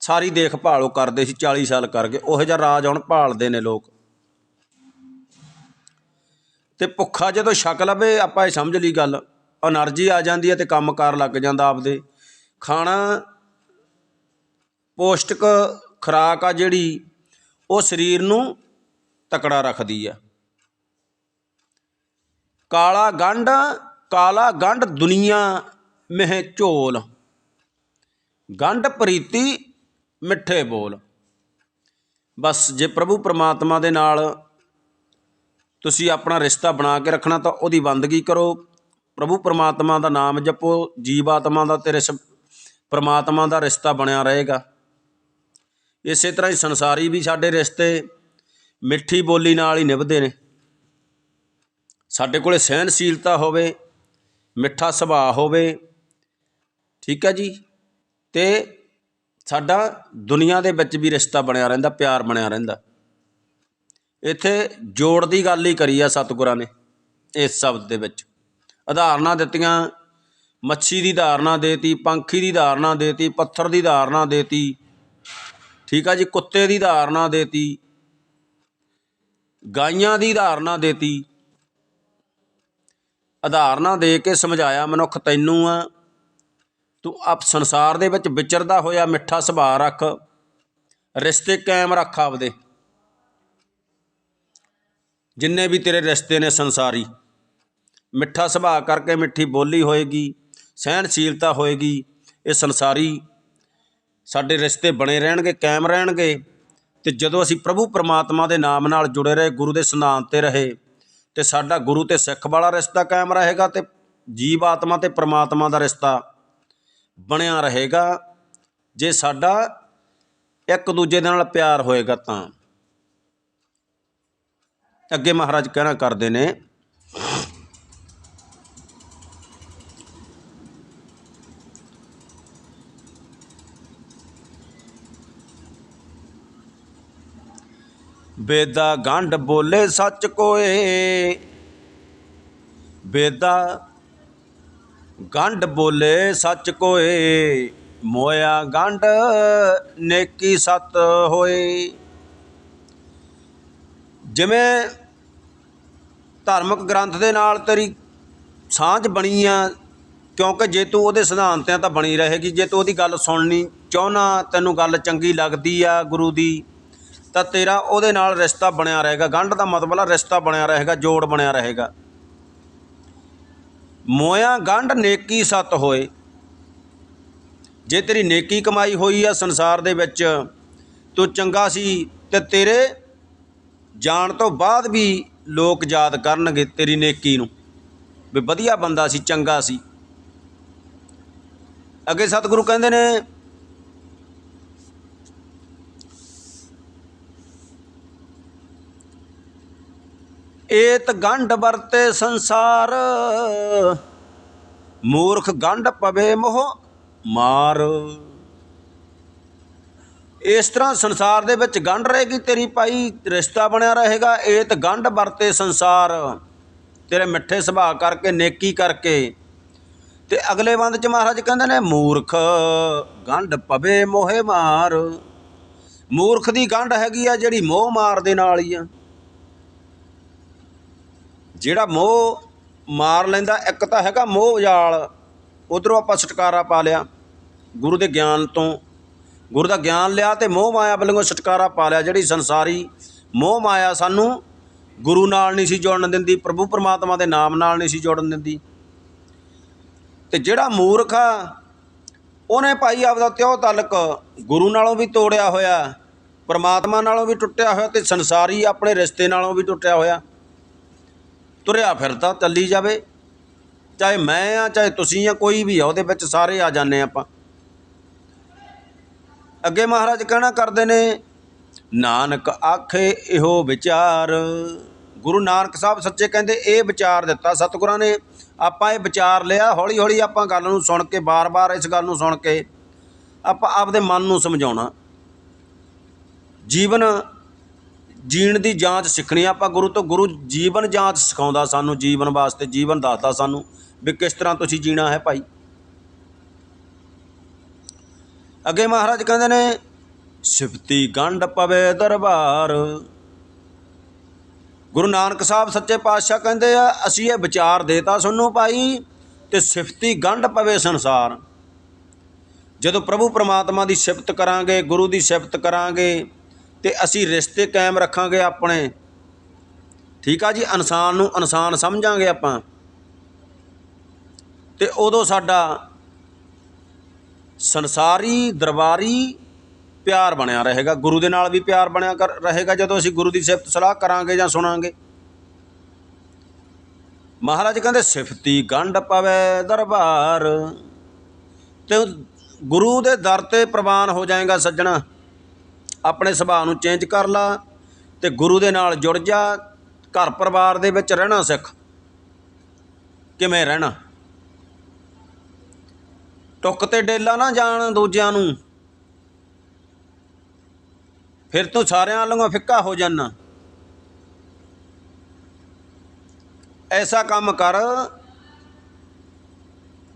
ਸਾਰੀ ਦੇਖਭਾਲ ਉਹ ਕਰਦੇ ਸੀ 40 ਸਾਲ ਕਰਕੇ। ਉਹ ਜਿਹਾ ਰਾਜ ਹੁਣ ਭਾਲਦੇ ਨੇ ਲੋਕ। ਤੇ ਭੁੱਖਾ ਜਦੋਂ ਸ਼ੱਕ ਲਵੇ ਆਪਾਂ ਇਹ ਸਮਝ ਲਈ ਗੱਲ એનર્ਜੀ ਆ ਜਾਂਦੀ ਹੈ ਤੇ ਕੰਮ ਕਾਰ ਲੱਗ ਜਾਂਦਾ ਆਪਦੇ। ਖਾਣਾ ਪੌਸ਼ਟਿਕ ਖੁਰਾਕ ਆ ਜਿਹੜੀ, ਉਹ ਸਰੀਰ ਨੂੰ ਤਕੜਾ ਰੱਖਦੀ ਆ। ਕਾਲਾ ਗੰਢ ਕਾਲਾ ਗੰਢ ਦੁਨੀਆ ਮਹਿ ਝੋਲ। ਗੰਢ ਪ੍ਰੀਤੀ, ਮਿੱਠੇ ਬੋਲ। ਬਸ ਜੇ ਪ੍ਰਭੂ ਪਰਮਾਤਮਾ ਦੇ ਨਾਲ ਤੁਸੀਂ ਆਪਣਾ ਰਿਸ਼ਤਾ ਬਣਾ ਕੇ ਰੱਖਣਾ ਤਾਂ ਉਹਦੀ ਬੰਦਗੀ ਕਰੋ। ਪ੍ਰਭੂ ਪਰਮਾਤਮਾ ਦਾ ਨਾਮ ਜਪੋ, ਜੀਵਾਤਮਾ ਦਾ ਤੇਰੇ ਸ, ਪ੍ਰਮਾਤਮਾ ਦਾ ਰਿਸ਼ਤਾ ਬਣਿਆ ਰਹੇਗਾ। ਇਸੇ ਤਰ੍ਹਾਂ ਹੀ ਸੰਸਾਰੀ ਵੀ ਸਾਡੇ ਰਿਸ਼ਤੇ ਮਿੱਠੀ ਬੋਲੀ ਨਾਲ ਹੀ ਨਿਭਦੇ ਨੇ। ਸਾਡੇ ਕੋਲੇ ਸਹਿਨਸ਼ੀਲਤਾ ਹੋਵੇ, ਮਿੱਠਾ ਸੁਭਾਅ ਹੋਵੇ, ਠੀਕ ਹੈ ਜੀ? ਤੇ ਸਾਡਾ ਦੁਨੀਆ ਦੇ ਵਿੱਚ ਵੀ ਰਿਸ਼ਤਾ ਬਣਿਆ ਰਹਿੰਦਾ, ਪਿਆਰ ਬਣਿਆ ਰਹਿੰਦਾ। ਇੱਥੇ ਜੋੜ ਦੀ ਗੱਲ ਹੀ ਕਰੀ ਆ ਸਤਿਗੁਰਾਂ ਨੇ ਇਸ ਸ਼ਬਦ ਦੇ ਵਿੱਚ। ਉਦਾਹਰਨਾਂ ਦਿੱਤੀਆਂ, ਮੱਛੀ ਦੀ ਧਾਰਨਾ ਦੇਤੀ, ਪੰਖੀ ਦੀ ਧਾਰਨਾ ਦੇਤੀ, ਪੱਥਰ ਦੀ ਧਾਰਨਾ ਦੇਤੀ ਠੀਕ ਆ ਜੀ, ਕੁੱਤੇ ਦੀ ਧਾਰਨਾ ਦੇਤੀ, ਗਾਈਆਂ ਦੀ ਧਾਰਨਾ ਦੇਤੀ। ਉਦਾਹਰਨਾਂ ਦੇ ਕੇ ਸਮਝਾਇਆ ਮਨੁੱਖ ਤੈਨੂੰ ਆ, ਤੂੰ ਆਪ ਸੰਸਾਰ ਦੇ ਵਿੱਚ ਵਿਚਰਦਾ ਹੋਇਆ ਮਿੱਠਾ ਸੁਭਾਅ ਰੱਖ, ਰਿਸ਼ਤੇ ਕਾਇਮ ਰੱਖ ਆਪਦੇ। ਜਿੰਨੇ ਵੀ ਤੇਰੇ ਰਿਸ਼ਤੇ ਨੇ ਸੰਸਾਰੀ, ਮਿੱਠਾ ਸੁਭਾਅ ਕਰਕੇ ਮਿੱਠੀ ਬੋਲੀ ਹੋਏਗੀ, ਸਹਿਣਸ਼ੀਲਤਾ ਹੋਏਗੀ, ਇਹ ਸੰਸਾਰੀ ਸਾਡੇ ਰਿਸ਼ਤੇ ਬਣੇ ਰਹਿਣਗੇ, ਕਾਇਮ ਰਹਿਣਗੇ ਤੇ ਜਦੋਂ ਅਸੀਂ ਪ੍ਰਭੂ ਪਰਮਾਤਮਾ ਦੇ ਨਾਮ ਨਾਲ ਜੁੜੇ ਰਹੇ, ਗੁਰੂ ਦੇ ਸਿਧਾਂਤ ਤੇ ਰਹੇ ਤੇ ਸਾਡਾ ਗੁਰੂ ਤੇ ਸਿੱਖ ਵਾਲਾ ਰਿਸ਼ਤਾ ਕਾਇਮ ਰਹੇਗਾ ਤੇ ਜੀਵ ਆਤਮਾ ਤੇ ਪਰਮਾਤਮਾ ਦਾ ਰਿਸ਼ਤਾ ਬਣਿਆ ਰਹੇਗਾ, ਜੇ ਸਾਡਾ ਇੱਕ ਦੂਜੇ ਦੇ ਨਾਲ ਪਿਆਰ ਹੋਏਗਾ ਤਾਂ। ਅੱਗੇ ਮਹਾਰਾਜ ਕਹਿਣਾ ਕਰਦੇ ਨੇ ਬੇਦਾ ਗੰਢ ਬੋਲੇ ਸੱਚ ਕੋਏ। ਬੇਦਾ ਗੰਢ ਬੋਲੇ ਸੱਚ ਕੋਏ। ਮੋਇਆ ਗੰਢ ਨੇਕੀ ਸਤ ਹੋਏ। ਜਿਵੇਂ ਧਾਰਮਿਕ ਗ੍ਰੰਥ ਦੇ ਨਾਲ ਤੇਰੀ ਸਾਂਝ ਬਣੀ ਆ, ਕਿਉਂਕਿ ਜੇ ਤੂੰ ਉਹਦੇ ਸਿਧਾਂਤਾਂ ਤਾਂ ਬਣੀ ਰਹੇਗੀ, ਜੇ ਤੂੰ ਉਹਦੀ ਗੱਲ ਸੁਣਨੀ ਚਾਹਨਾ, ਤੈਨੂੰ ਗੱਲ ਚੰਗੀ ਲੱਗਦੀ ਆ ਗੁਰੂ ਦੀ ਤਾਂ ਤੇਰਾ ਉਹਦੇ ਨਾਲ ਰਿਸ਼ਤਾ ਬਣਿਆ ਰਹੇਗਾ। ਗੰਢ ਦਾ ਮਤਲਬ ਆ ਰਿਸ਼ਤਾ ਬਣਿਆ ਰਹੇਗਾ, ਜੋੜ ਬਣਿਆ ਰਹੇਗਾ। ਮੋਇਆ ਗੰਢ ਨੇਕੀ ਸਤ ਹੋਏ। ਜੇ ਤੇਰੀ ਨੇਕੀ ਕਮਾਈ ਹੋਈ ਆ ਸੰਸਾਰ ਦੇ ਵਿੱਚ, ਤੂੰ ਚੰਗਾ ਸੀ ਤੇ ਤੇਰੇ ਜਾਣ ਤੋਂ ਬਾਅਦ ਵੀ ਲੋਕ ਯਾਦ ਕਰਨਗੇ ਤੇਰੀ ਨੇਕੀ ਨੂੰ। ਵੀ ਵਧੀਆ ਬੰਦਾ ਸੀ, ਚੰਗਾ ਸੀ। ਅੱਗੇ ਸਤਿਗੁਰੂ ਕਹਿੰਦੇ ਨੇ ਏਤ ਗੰਢ ਵਰਤੇ ਸੰਸਾਰ। ਮੂਰਖ ਗੰਢ ਪਵੇ ਮੋਹ ਮਾਰ। ਇਸ ਤਰ੍ਹਾਂ ਸੰਸਾਰ ਦੇ ਵਿੱਚ ਗੰਢ ਰਹੇਗੀ, ਤੇਰੀ ਭਾਈ ਰਿਸ਼ਤਾ ਬਣਿਆ ਰਹੇਗਾ। ਏਤ ਗੰਢ ਵਰਤੇ ਸੰਸਾਰ। ਤੇਰੇ ਮਿੱਠੇ ਸੁਭਾਅ ਕਰਕੇ, ਨੇਕੀ ਕਰਕੇ। ਤੇ ਅਗਲੇ ਬੰਦ ਚ ਮਹਾਰਾਜ ਕਹਿੰਦੇ ਨੇ, ਮੂਰਖ ਗੰਢ ਪਵੇ ਮੋਹੇ ਮਾਰ। ਮੂਰਖ ਦੀ ਗੰਢ ਹੈਗੀ ਆ ਜਿਹੜੀ ਮੋਹ ਮਾਰ ਦੇ ਨਾਲ ਹੀ ਆ। ਜਿਹੜਾ ਮੋਹ ਮਾਰ ਲੈਂਦਾ, ਇੱਕ ਤਾਂ ਹੈਗਾ ਮੋਹ ਉਜਾਲ, ਉਧਰੋਂ ਆਪਾਂ ਛਟਕਾਰਾ ਪਾ ਲਿਆ। ਗੁਰੂ ਦੇ ਗਿਆਨ ਤੋਂ, ਗੁਰੂ ਦਾ ਗਿਆਨ ਲਿਆ ਤੇ ਮੋਹ ਮਾਇਆ ਵੱਲੋਂ ਛਟਕਾਰਾ ਪਾ ਲਿਆ। ਜਿਹੜੀ ਸੰਸਾਰੀ ਮੋਹ ਮਾਇਆ ਸਾਨੂੰ ਗੁਰੂ ਨਾਲ ਨਹੀਂ ਸੀ ਜੋੜਨ ਦਿੰਦੀ, ਪ੍ਰਭੂ ਪਰਮਾਤਮਾ ਦੇ ਨਾਮ ਨਾਲ ਨਹੀਂ ਸੀ ਜੋੜਨ ਦਿੰਦੀ। ਤੇ ਜਿਹੜਾ ਮੂਰਖ ਆ, ਉਹਨੇ ਭਾਈ ਆਪਦਾ ਤਿਉ ਤਲਕ ਗੁਰੂ ਨਾਲੋਂ ਵੀ ਤੋੜਿਆ ਹੋਇਆ, ਪਰਮਾਤਮਾ ਨਾਲੋਂ ਵੀ ਟੁੱਟਿਆ ਹੋਇਆ ਤੇ ਸੰਸਾਰੀ ਆਪਣੇ ਰਿਸ਼ਤੇ ਨਾਲੋਂ ਵੀ ਟੁੱਟਿਆ ਹੋਇਆ। ਤੁਰਿਆ ਫਿਰਦਾ, ਚੱਲੀ ਜਾਵੇ। ਚਾਹੇ ਮੈਂ ਆ, ਚਾਹੇ ਤੁਸੀਂ ਆ, ਕੋਈ ਵੀ ਆ, ਉਹਦੇ ਵਿੱਚ ਸਾਰੇ ਆ ਜਾਂਦੇ ਆਪਾਂ। ਅੱਗੇ ਮਹਾਰਾਜ ਕਹਿਣਾ ਕਰਦੇ ਨੇ, ਨਾਨਕ ਆਖੇ ਇਹੋ ਵਿਚਾਰ। ਗੁਰੂ ਨਾਨਕ ਸਾਹਿਬ ਸੱਚੇ ਕਹਿੰਦੇ, ਇਹ ਵਿਚਾਰ ਦਿੱਤਾ ਸਤਿਗੁਰਾਂ ਨੇ। ਆਪਾਂ ਇਹ ਵਿਚਾਰ ਲਿਆ ਹੌਲੀ ਹੌਲੀ ਆਪਾਂ ਗੱਲ ਨੂੰ ਸੁਣ ਕੇ, ਬਾਰ-ਬਾਰ ਇਸ ਗੱਲ ਨੂੰ ਸੁਣ ਕੇ, ਆਪਾਂ ਆਪਦੇ ਮਨ ਨੂੰ ਸਮਝਾਉਣਾ। ਜੀਵਨ ਜੀਣ ਦੀ ਜਾਂਚ ਸਿੱਖਣੀ ਆਪਾਂ ਗੁਰੂ ਤੋਂ ਗੁਰੂ ਜੀਵਨ ਜਾਂਚ ਸਿਖਾਉਂਦਾ ਸਾਨੂੰ, ਜੀਵਨ ਵਾਸਤੇ ਜੀਵਨ ਦੱਸਦਾ ਸਾਨੂੰ ਵੀ ਕਿਸ ਤਰ੍ਹਾਂ ਤੁਸੀਂ ਜੀਣਾ ਹੈ ਭਾਈ। ਅੱਗੇ ਮਹਾਰਾਜ ਕਹਿੰਦੇ ਨੇ, ਸਿਫਤੀ ਗੰਢ ਪਵੇ ਦਰਬਾਰ। ਗੁਰੂ ਨਾਨਕ ਸਾਹਿਬ ਸੱਚੇ ਪਾਤਸ਼ਾਹ ਕਹਿੰਦੇ ਆ, ਅਸੀਂ ਇਹ ਵਿਚਾਰ ਦੇਤਾ ਸਾਨੂੰ ਭਾਈ, ਤੇ ਸਿਫਤੀ ਗੰਢ ਪਵੇ ਸੰਸਾਰ। ਜਦੋਂ ਪ੍ਰਭੂ ਪ੍ਰਮਾਤਮਾ ਦੀ ਸਿਫਤ ਕਰਾਂਗੇ, ਗੁਰੂ ਦੀ ਸਿਫਤ ਕਰਾਂਗੇ ਤੇ ਅਸੀਂ ਰਿਸ਼ਤੇ ਕਾਇਮ ਰੱਖਾਂਗੇ ਆਪਣੇ। ਠੀਕ ਆ ਜੀ? ਇਨਸਾਨ ਨੂੰ ਇਨਸਾਨ ਸਮਝਾਂਗੇ ਆਪਾਂ। ਤੇ ਉਦੋਂ ਸਾਡਾ ਸੰਸਾਰੀ ਦਰਬਾਰੀ ਪਿਆਰ ਬਣਿਆ ਰਹੇਗਾ। ਗੁਰੂ ਦੇ ਨਾਲ ਵੀ ਪਿਆਰ ਬਣਿਆ ਕਰ, ਰਹੇਗਾ ਜਦੋਂ ਅਸੀਂ ਗੁਰੂ ਦੀ ਸਿਫਤ ਸਲਾਹ ਕਰਾਂਗੇ ਜਾਂ ਸੁਣਾਂਗੇ। ਮਹਾਰਾਜ ਕਹਿੰਦੇ, ਸਿਫਤੀ ਗੰਢ ਪਵੇ ਦਰਬਾਰ। ਤੇ ਗੁਰੂ ਦੇ ਦਰ ਤੇ ਪ੍ਰਵਾਨ ਹੋ ਜਾਏਗਾ ਸੱਜਣਾ। ਆਪਣੇ ਸੁਭਾਅ ਨੂੰ ਚੇਂਜ ਕਰ ਲਾ ਤੇ ਗੁਰੂ ਦੇ ਨਾਲ ਜੁੜ ਜਾ, ਘਰ ਪਰਿਵਾਰ ਦੇ ਵਿੱਚ ਰਹਿਣਾ ਸਿੱਖ। ਕਿਵੇਂ ਰਹਿਣਾ? ਟੁੱਕ ਤੇ ਡੇਲਾ ਨਾ ਜਾਣ ਦੂਜਿਆਂ ਨੂੰ। ਫਿਰ ਤੂੰ ਸਾਰਿਆਂ ਵੱਲੋਂ ਫਿੱਕਾ ਹੋ ਜਾਣਾ ਐਸਾ ਕੰਮ ਕਰ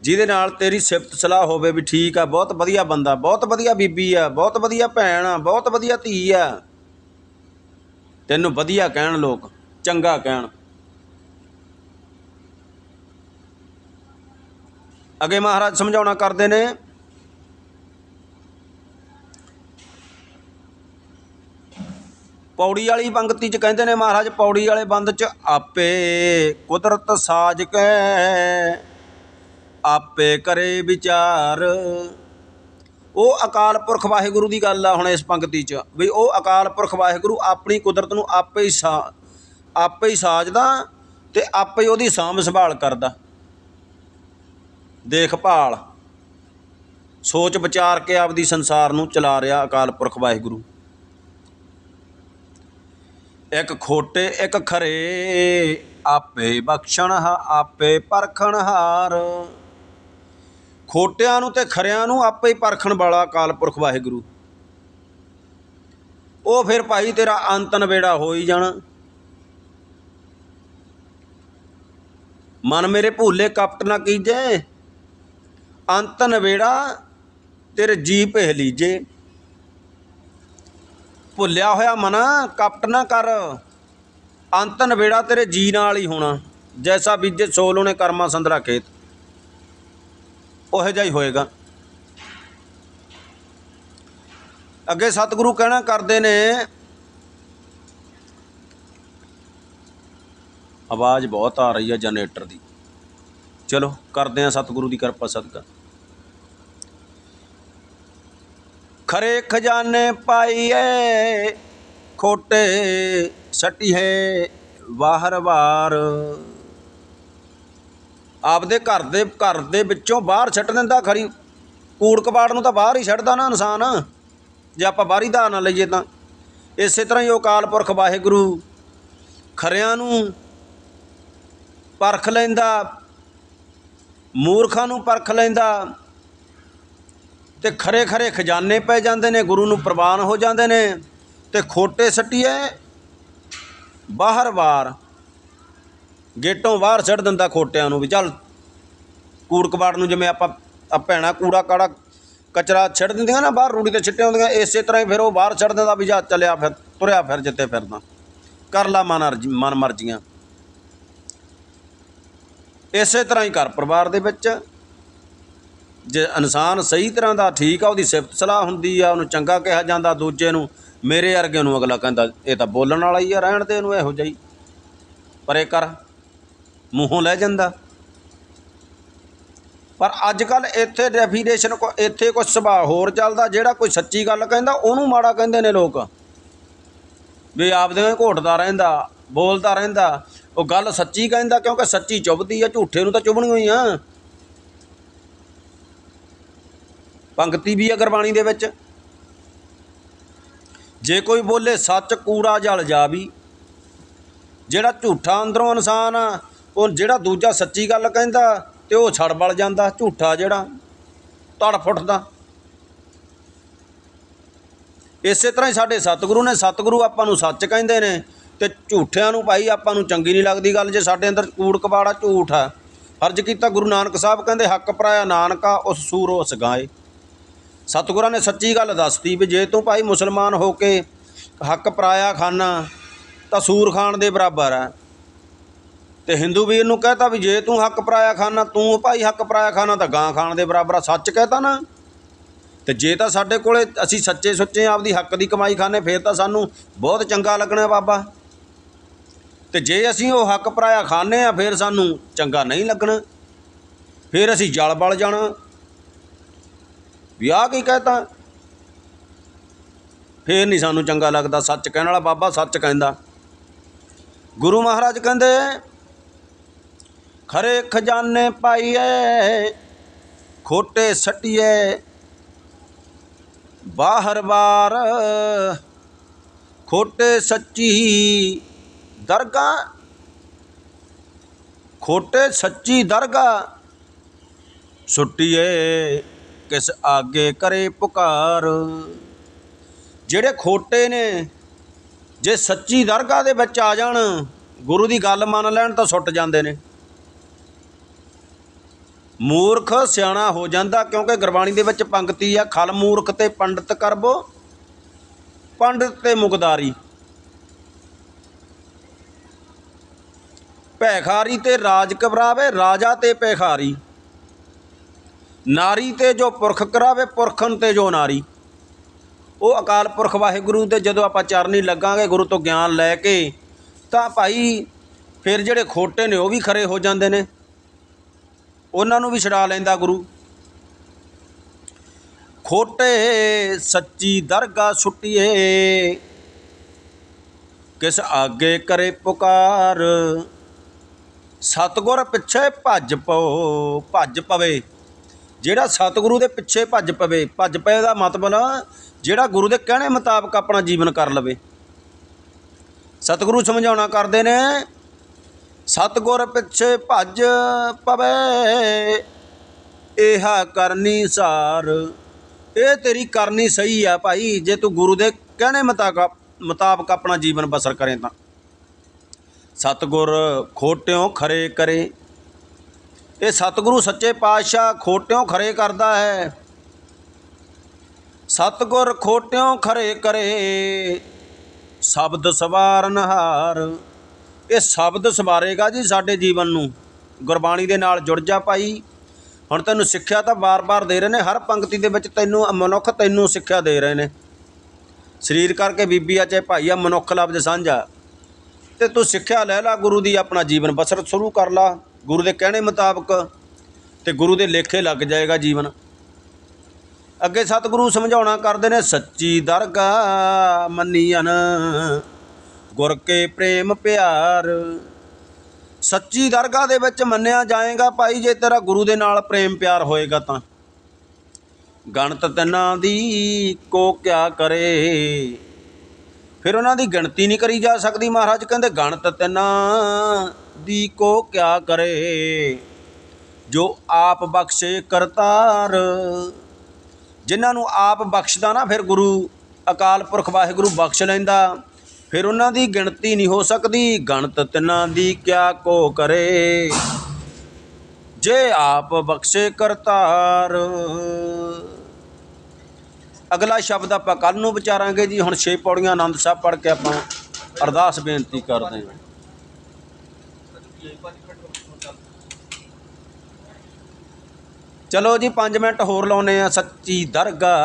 ਜਿਹਦੇ ਨਾਲ ਤੇਰੀ ਸਿਫਤ ਸਲਾਹ ਹੋਵੇ ਵੀ ਠੀਕ ਆ, ਬਹੁਤ ਵਧੀਆ ਬੰਦਾ, ਬਹੁਤ ਵਧੀਆ ਬੀਬੀ ਆ, ਬਹੁਤ ਵਧੀਆ ਭੈਣ ਆ, ਬਹੁਤ ਵਧੀਆ ਧੀ ਆ। ਤੈਨੂੰ ਵਧੀਆ ਕਹਿਣ ਲੋਕ, ਚੰਗਾ ਕਹਿਣ। ਅੱਗੇ ਮਹਾਰਾਜ ਸਮਝਾਉਣਾ ਕਰਦੇ ਨੇ। ਪੌੜੀ ਵਾਲੀ ਪੰਕਤੀ ਚ ਕਹਿੰਦੇ ਨੇ ਮਹਾਰਾਜ, ਪੌੜੀ ਵਾਲੇ ਬੰਦ ਚ ਆਪੇ ਕੁਦਰਤ ਸਾਜ ਕੈ। ਆਪੇ ਕਰੇ ਵਿਚਾਰ। ਉਹ ਅਕਾਲ ਪੁਰਖ ਵਾਹਿਗੁਰੂ ਦੀ ਗੱਲ ਆ ਹੁਣ ਇਸ ਪੰਕਤੀ 'ਚ, ਵੀ ਉਹ ਅਕਾਲ ਪੁਰਖ ਵਾਹਿਗੁਰੂ ਆਪਣੀ ਕੁਦਰਤ ਨੂੰ ਆਪੇ ਹੀ ਸਾ, ਆਪੇ ਹੀ ਸਾਜਦਾ ਤੇ ਆਪੇ ਹੀ ਉਹਦੀ ਸਾਂਭ ਸੰਭਾਲ ਕਰਦਾ। ਦੇਖਭਾਲ, ਸੋਚ ਵਿਚਾਰ ਕੇ ਆਪਦੀ ਸੰਸਾਰ ਨੂੰ ਚਲਾ ਰਿਹਾ ਅਕਾਲ ਪੁਰਖ ਵਾਹਿਗੁਰੂ। ਇੱਕ ਖੋਟੇ, ਇੱਕ ਖਰੇ, ਆਪੇ ਬਖਸ਼ਣ ਆਪੇ ਪਰਖਣ ਹਾਰ। ਖੋਟਿਆਂ ਨੂੰ ਤੇ ਖਰਿਆਂ ਨੂੰ ਆਪੇ ਹੀ ਪਰਖਣ ਵਾਲਾ ਅਕਾਲ ਪੁਰਖ ਵਾਹਿਗੁਰੂ। ਉਹ ਫਿਰ ਭਾਈ ਤੇਰਾ ਅੰਤ ਨਵੇੜਾ ਹੋ ਹੀ ਜਾਣਾ। ਮਨ ਮੇਰੇ ਭੂਲੇ ਕਪਟ ਨਾ ਕੀਜੇ। ਅੰਤ ਨਵੇੜਾ ਤੇਰੇ ਜੀ ਭੇ ਲੀਜੇ। ਭੁੱਲਿਆ ਹੋਇਆ ਮਨ ਕਪਟ ਨਾ ਕਰ। ਅੰਤ ਨਵੇੜਾ ਤੇਰੇ ਜੀ ਨਾਲ ਹੀ ਹੋਣਾ। ਜੈਸਾ ਬੀਜੇ ਸੋਲ ਉਹਨੇ ਕਰਮਾ ਸੰਦਰਾ ਖੇਤ। ਉਹੋ ਜਿਹਾ ਹੀ ਹੋਏਗਾ। ਅੱਗੇ ਸਤਿਗੁਰੂ ਕਹਿਣਾ ਕਰਦੇ ਨੇ, ਆਵਾਜ਼ ਬਹੁਤ ਆ ਰਹੀ ਹੈ ਜਨਰੇਟਰ ਦੀ। ਚਲੋ, ਕਰਦੇ ਆ ਸਤਿਗੁਰੂ ਦੀ ਕਿਰਪਾ ਸਦਕਾ। ਖਰੇ ਖਜ਼ਾਨੇ ਪਾਈਏ, ਖੋਟੇ ਸਟੀ ਹੈ ਵਾਰ ਆਪਦੇ ਘਰ ਦੇ ਘਰ ਦੇ ਵਿੱਚੋਂ ਬਾਹਰ ਛੱਡ ਦਿੰਦਾ ਖਰੀ। ਕੂੜ ਕਬਾੜ ਨੂੰ ਤਾਂ ਬਾਹਰ ਹੀ ਛੱਡਦਾ ਨਾ ਇਨਸਾਨ। ਜੇ ਆਪਾਂ ਬਾਹਰੀ ਦਾ ਨਾ ਲਈਏ ਤਾਂ। ਇਸੇ ਤਰ੍ਹਾਂ ਹੀ ਅਕਾਲ ਪੁਰਖ ਵਾਹਿਗੁਰੂ ਖਰਿਆਂ ਨੂੰ ਪਰਖ ਲੈਂਦਾ, ਮੂਰਖਾਂ ਨੂੰ ਪਰਖ ਲੈਂਦਾ ਤੇ ਖਰੇ ਖਰੇ ਖਜ਼ਾਨੇ ਪੈ ਜਾਂਦੇ ਨੇ, ਗੁਰੂ ਨੂੰ ਪ੍ਰਵਾਨ ਹੋ ਜਾਂਦੇ ਨੇ ਤੇ ਖੋਟੇ ਸੱਟੀਏ। ਬਾਹਰ ਵਾਰ ਗੇਟੋਂ ਬਾਹਰ ਛੱਡ ਦਿੰਦਾ ਖੋਟਿਆਂ ਨੂੰ ਵੀ, ਚੱਲ ਕੂੜ ਕਬਾੜ ਨੂੰ ਜਿਵੇਂ ਆਪਾਂ ਆ ਭੈਣਾ ਕੂੜਾ ਕਾੜਾ ਕਚਰਾ ਛੱਡ ਦਿੰਦੀਆਂ ਨਾ, ਬਾਹਰ ਰੂੜੀ ਤੇ ਛਿੱਟੇ ਹੁੰਦੀਆਂ, ਇਸੇ ਤਰ੍ਹਾਂ ਹੀ ਫਿਰ ਉਹ ਬਾਹਰ ਛੱਡ ਦਿੰਦਾ ਵੀ ਜਾ ਚੱਲਿਆ ਫਿਰ, ਤੁਰਿਆ ਫਿਰ ਜਿੱਤੇ ਫਿਰਦਾ। ਕਰ ਲਾ ਮਨ ਅਰਜੀ, ਮਨ ਮਰਜ਼ੀਆਂ। ਇਸੇ ਤਰ੍ਹਾਂ ਹੀ ਘਰ ਪਰਿਵਾਰ ਦੇ ਵਿੱਚ, ਜੇ ਇਨਸਾਨ ਸਹੀ ਤਰ੍ਹਾਂ ਦਾ ਠੀਕ ਆ, ਉਹਦੀ ਸਿਫਤ ਸਲਾਹ ਹੁੰਦੀ ਆ, ਉਹਨੂੰ ਚੰਗਾ ਕਿਹਾ ਜਾਂਦਾ ਦੂਜੇ ਨੂੰ, ਮੇਰੇ ਵਰਗੇ ਨੂੰ ਅਗਲਾ ਕਹਿੰਦਾ, ਇਹ ਤਾਂ ਬੋਲਣ ਵਾਲਾ ਹੀ ਆ, ਰਹਿਣ ਦੇ, ਇਹਨੂੰ ਇਹੋ ਜਿਹਾ ਹੀ। ਪਰੇ ਕਰ। ਮੂੰਹੋਂ ਲੈ ਜਾਂਦਾ। ਪਰ ਅੱਜ ਕੱਲ ਇੱਥੇ ਡੈਫੀਨੇਸ਼ਨ ਕੋ, ਇੱਥੇ ਕੁਝ ਸੁਭਾਅ ਹੋਰ ਚੱਲਦਾ, ਜਿਹੜਾ ਕੋਈ ਸੱਚੀ ਗੱਲ ਕਹਿੰਦਾ, ਉਹਨੂੰ ਮਾੜਾ ਕਹਿੰਦੇ ਨੇ ਲੋਕ। ਵੀ ਆਪਦੇ ਘੋਟਦਾ ਰਹਿੰਦਾ, ਬੋਲਦਾ ਰਹਿੰਦਾ, ਉਹ ਗੱਲ ਸੱਚੀ ਕਹਿੰਦਾ, ਕਿਉਂਕਿ ਸੱਚੀ ਚੁੱਭਦੀ ਆ, ਝੂਠੇ ਨੂੰ ਤਾਂ ਚੁੱਭਣੀ ਹੋਈ ਆ। ਪੰਕਤੀ ਵੀ ਆ ਗੁਰਬਾਣੀ ਦੇ ਵਿੱਚ। ਜੇ ਕੋਈ ਬੋਲੇ, ਸੱਚ ਕੂੜਾ ਜਲ ਜਾ ਵੀ ਜਿਹੜਾ ਝੂਠਾ ਅੰਦਰੋਂ ਇਨਸਾਨ ਆ ਉਹ ਜਿਹੜਾ ਦੂਜਾ ਸੱਚੀ ਗੱਲ ਕਹਿੰਦਾ ਤੇ ਉਹ ਛੜ ਬਲ ਜਾਂਦਾ, ਝੂਠਾ ਜਿਹੜਾ, ਤੜ ਫੁੱਟਦਾ। ਇਸੇ ਤਰ੍ਹਾਂ ਹੀ ਸਾਡੇ ਸਤਿਗੁਰੂ ਨੇ, ਸਤਿਗੁਰੂ ਆਪਾਂ ਨੂੰ ਸੱਚ ਕਹਿੰਦੇ ਨੇ ਤੇ ਝੂਠਿਆਂ ਨੂੰ ਭਾਈ ਆਪਾਂ ਨੂੰ ਚੰਗੀ ਨਹੀਂ ਲੱਗਦੀ ਗੱਲ ਜੇ ਸਾਡੇ ਅੰਦਰ ਕੂੜ ਕਬਾੜਾ ਝੂਠ ਆ। ਫਰਜ਼ ਕੀਤਾ ਗੁਰੂ ਨਾਨਕ ਸਾਹਿਬ ਕਹਿੰਦੇ, ਹੱਕ ਪਰਾਇਆ ਨਾਨਕਾ, ਉਸ ਸੂਰ ਉਸ ਗਾਏ। ਸਤਿਗੁਰਾਂ ਨੇ ਸੱਚੀ ਗੱਲ ਦੱਸਤੀ ਵੀ ਜੇ ਤੂੰ ਭਾਈ ਮੁਸਲਮਾਨ ਹੋ ਕੇ ਹੱਕ ਪਰਾਇਆ ਖਾਨਾ ਤਾਂ ਸੂਰ ਖਾਣ ਦੇ ਬਰਾਬਰ ਹੈ ਤੇ ਹਿੰਦੂ ਵੀਰ ਨੂੰ ਕਹਤਾ ਵੀ ਜੇ ਤੂੰ ਹੱਕ ਪਰਾਇਆ ਖਾਨਾ ਤੂੰ ਭਾਈ ਹੱਕ ਪਰਾਇਆ ਖਾਨਾ ਤਾਂ ਗਾਂ ਖਾਣ ਦੇ ਬਰਾਬਰ ਆ, ਸੱਚ ਕਹਤਾ ਨਾ। ਤੇ ਜੇ ਤਾਂ ਸਾਡੇ ਕੋਲੇ ਅਸੀਂ ਸੱਚੇ ਸੁੱਚੇ ਆਪਦੀ ਹੱਕ ਦੀ ਕਮਾਈ ਖਾਣੇ ਫੇਰ ਤਾਂ ਸਾਨੂੰ ਬਹੁਤ ਚੰਗਾ ਲੱਗਣਾ ਬਾਬਾ। ਤੇ ਜੇ ਅਸੀਂ ਉਹ ਹੱਕ ਪਰਾਇਆ ਖਾਣੇ ਆ, ਫੇਰ ਸਾਨੂੰ ਚੰਗਾ ਨਹੀਂ ਲੱਗਣਾ। ਫੇਰ ਅਸੀਂ ਜਲ ਬਲ ਜਾਣਾ। ਵਿਆਹ ਆਹ ਕੀ ਕਹਤਾ? ਫੇਰ ਨਹੀਂ ਸਾਨੂੰ ਚੰਗਾ ਲੱਗਦਾ, ਸੱਚ ਕਹਿਣ ਵਾਲਾ ਬਾਬਾ ਸੱਚ ਕਹਿੰਦਾ। ਗੁਰੂ ਮਹਾਰਾਜ ਕਹਿੰਦੇ ਖਰੇ ਖਜ਼ਾਨੇ ਪਾਈਏ, ਖੋਟੇ ਸਟੀਏ। ਬਾਹਰ ਬਾਰ ਖੋਟੇ ਸੱਚੀ ਦਰਗਾ ਖੋਟੇ ਸੱਚੀ ਦਰਗਾ ਸੁੱਟੀਏ ਕਿਸ ਆਗੇ ਕਰੇ ਪੁਕਾਰ। ਜਿਹੜੇ ਖੋਟੇ ਨੇ, ਜੇ ਸੱਚੀ ਦਰਗਾਹ ਦੇ ਵਿੱਚ ਆ ਜਾਣ, ਗੁਰੂ ਦੀ ਗੱਲ ਮੰਨ ਲੈਣ ਤਾਂ ਸੁੱਟ ਜਾਂਦੇ ਨੇ। ਮੂਰਖ ਸਿਆਣਾ ਹੋ ਜਾਂਦਾ ਕਿਉਂਕਿ ਗੁਰਬਾਣੀ ਦੇ ਵਿੱਚ ਪੰਕਤੀ ਆ, ਖਲ ਮੂਰਖ ਤੇ ਪੰਡਤ ਕਰਬੋ, ਪੰਡਤ ਤੇ ਮੁਗਦਾਰੀ ਭੈਖਾਰੀ ਤੇ ਰਾਜ ਕਬਰਾਵੇ ਰਾਜਾ ਤੇ ਭੈਖਾਰੀ। ਨਾਰੀ ਤੇ ਜੋ ਪੁਰਖ ਕਰਾਵੇ, ਪੁਰਖਨ ਤੇ ਜੋ ਨਾਰੀ। ਉਹ ਅਕਾਲ ਪੁਰਖ ਵਾਹਿਗੁਰੂ ਦੇ ਜਦੋਂ ਆਪਾਂ ਚਰਨੀ ਲੱਗਾਂਗੇ ਗੁਰੂ ਤੋਂ ਗਿਆਨ ਲੈ ਕੇ, ਤਾਂ ਭਾਈ ਫਿਰ ਜਿਹੜੇ ਖੋਟੇ ਨੇ ਉਹ ਵੀ ਖਰੇ ਹੋ ਜਾਂਦੇ ਨੇ। ਉਹਨਾਂ ਨੂੰ ਵੀ ਛਡਾ ਲੈਂਦਾ ਗੁਰੂ। ਖੋਟੇ ਸੱਚੀ ਦਰਗਾ ਸੁੱਟੀਏ। ਕਿਸ ਆਗੇ ਕਰੇ ਪੁਕਾਰ। ਸਤਗੁਰ ਪਿੱਛੇ ਭੱਜ ਪਓ ਭੱਜ ਪਵੇ। ਜਿਹੜਾ ਸਤਿਗੁਰੂ ਦੇ ਪਿੱਛੇ ਭੱਜ ਪਵੇ, ਭੱਜ ਪਏ ਦਾ ਮਤਲਬ ਜਿਹੜਾ ਗੁਰੂ ਦੇ ਕਹਿਣੇ ਮੁਤਾਬਕ ਆਪਣਾ ਜੀਵਨ ਕਰ ਲਵੇ। ਸਤਿਗੁਰੂ ਸਮਝਾਉਣਾ ਕਰਦੇ ਨੇ ਸਤਿਗੁਰ ਪਿੱਛੇ ਭੱਜ ਪਵੇ ਇਹਾ ਕਰਨੀ ਸਾਰ। ਇਹ ਤੇਰੀ ਕਰਨੀ ਸਹੀ ਆ ਭਾਈ, ਜੇ ਤੂੰ ਗੁਰੂ ਦੇ ਕਹਿਣੇ ਮੁਤਾਬਕ ਮੁਤਾਬਕ ਆਪਣਾ ਜੀਵਨ ਬਸਰ ਕਰੇ ਤਾਂ। ਸਤਿਗੁਰ ਖੋਟਿਓ ਖਰੇ ਕਰੇ। ਇਹ ਸਤਿਗੁਰੂ ਸੱਚੇ ਪਾਤਸ਼ਾਹ ਖੋਟਿਓ ਖਰੇ ਕਰਦਾ ਹੈ। ਸਤਿਗੁਰ ਖੋਟਿਓ ਖਰੇ ਕਰੇ, ਸ਼ਬਦ ਸਵਾਰਨ ਹਾਰ। ਇਹ ਸ਼ਬਦ ਸਵਾਰੇਗਾ ਜੀ ਸਾਡੇ ਜੀਵਨ ਨੂੰ। ਗੁਰਬਾਣੀ ਦੇ ਨਾਲ ਜੁੜ ਜਾ ਭਾਈ। ਹੁਣ ਤੈਨੂੰ ਸਿੱਖਿਆ ਤਾਂ ਬਾਰ-ਬਾਰ ਦੇ ਰਹੇ ਨੇ, ਹਰ ਪੰਕਤੀ ਦੇ ਵਿੱਚ ਤੈਨੂੰ ਮਨੁੱਖ ਤੈਨੂੰ ਸਿੱਖਿਆ ਦੇ ਰਹੇ ਨੇ। ਸਰੀਰ ਕਰਕੇ ਬੀਬੀ ਆ, ਚਾਹੇ ਭਾਈ ਆ, ਮਨੁੱਖ ਲਫ਼ਜ਼ ਸਾਂਝਾ ਤੇ ਤੂੰ ਸਿੱਖਿਆ ਲੈ ਲਾ, ਗੁਰੂ ਦੀ ਆਪਣਾ ਜੀਵਨ ਬਸਰਤ ਸ਼ੁਰੂ ਕਰ ਲਾ। ਗੁਰੂ ਦੇ ਕਹਿਣੇ ਮੁਤਾਬਕ ਤੇ ਗੁਰੂ ਦੇ ਲੇਖੇ ਲੱਗ ਜਾਏਗਾ ਜੀਵਨ। ਅੱਗੇ ਸਤਿਗੁਰੂ ਸਮਝਾਉਣਾ ਕਰਦੇ ਨੇ, ਸੱਚੀ ਦਰਗਾ ਮੰਨੀਅਨ ਗੁਰ ਕੇ ਪ੍ਰੇਮ ਪਿਆਰ। ਸੱਚੀ ਦਰਗਾਹ ਦੇ ਵਿੱਚ ਮੰਨਿਆ ਜਾਏਗਾ ਭਾਈ, ਜੇ ਤੇਰਾ ਗੁਰੂ ਦੇ ਨਾਲ ਪ੍ਰੇਮ ਪਿਆਰ ਹੋਏਗਾ ਤਾਂ। ਗਣਤ ਤਨਾਂ ਦੀ ਕੋ ਕਿਆ ਕਰੇ। ਫਿਰ ਉਹਨਾਂ ਦੀ ਗਿਣਤੀ ਨਹੀਂ ਕਰੀ ਜਾ ਸਕਦੀ ਮਹਾਰਾਜ, ਕਹਿੰਦੇ ਗਣਤ ਤਨਾਂ ਦੀ ਕੋ ਕਿਆ ਕਰੇ। ਜੋ ਆਪ ਬਖਸ਼ੇ ਕਰਤਾਰ। ਜਿਨ੍ਹਾਂ ਨੂੰ ਆਪ ਬਖਸ਼ਦਾ ਨਾ, ਫਿਰ ਗੁਰੂ ਅਕਾਲ ਪੁਰਖ ਵਾਹਿਗੁਰੂ ਬਖਸ਼ ਲੈਂਦਾ। ਫਿਰ ਉਹਨਾਂ ਦੀ ਗਿਣਤੀ ਨਹੀਂ ਹੋ ਸਕਦੀ। ਗਣਤ ਤਿਨਾਂ ਦੀ ਕਿਆ ਕੋ ਕਰੇ। ਜੇ ਆਪ ਬਖਸ਼ੇ ਕਰਤਾਰ। ਅਗਲਾ ਸ਼ਬਦ ਆਪਾਂ ਕੱਲ ਨੂੰ ਵਿਚਾਰਾਂਗੇ ਜੀ। ਹੁਣ ਛੇ ਪੌੜੀਆਂ ਆਨੰਦ ਸਾਹਿਬ ਪੜ੍ਹ ਕੇ ਆਪਾਂ ਅਰਦਾਸ ਬੇਨਤੀ ਕਰਦੇ ਹਾਂ। ਚਲੋ ਜੀ 5 ਮਿੰਟ ਹੋਰ ਲਾਉਨੇ ਆ ਸੱਚੀ ਦਰਗਾ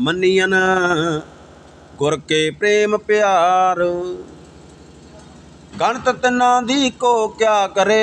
ਮੰਨੀਅਨ ਗੁਰ ਕੇ ਪ੍ਰੇਮ ਪਿਆਰ। ਗਣਤ ਤਨਾਂ ਦੀ ਕੋ ਕਿਆ ਕਰੇ।